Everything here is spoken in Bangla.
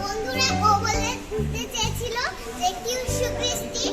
বন্ধুরা ও বলে চেয়েছিল যে কিউ সুকৃষ্টি